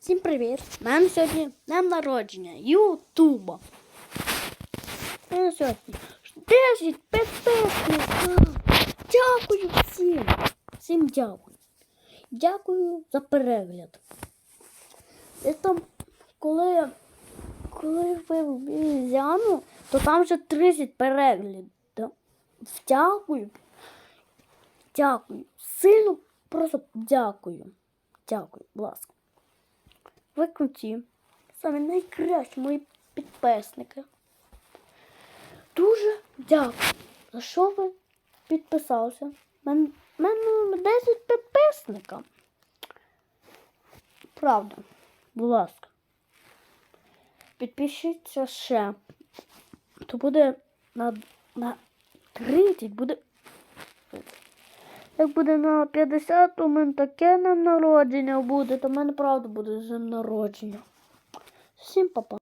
Всім привіт! Нам сьогодні днем народження Ютуба. Нам сьогодні 10 підписників. Дякую всім. Всім дякую. Дякую за перегляд. І там, коли, коли ви взяну, то там вже 30 переглядів. Дякую. Дякую. Сильно просто дякую. Дякую, будь ласка. Ви круті. Самі найкращі мої підписники. Дуже дякую. За що ви підписалися? У мене, мене 10 підписника. Правда, будь ласка. Підпишіться ще. То буде на, на 30 буде. Як буде на 50, то в мене таке нам народження буде, то в мене правда буде днем народження. Всім па-па.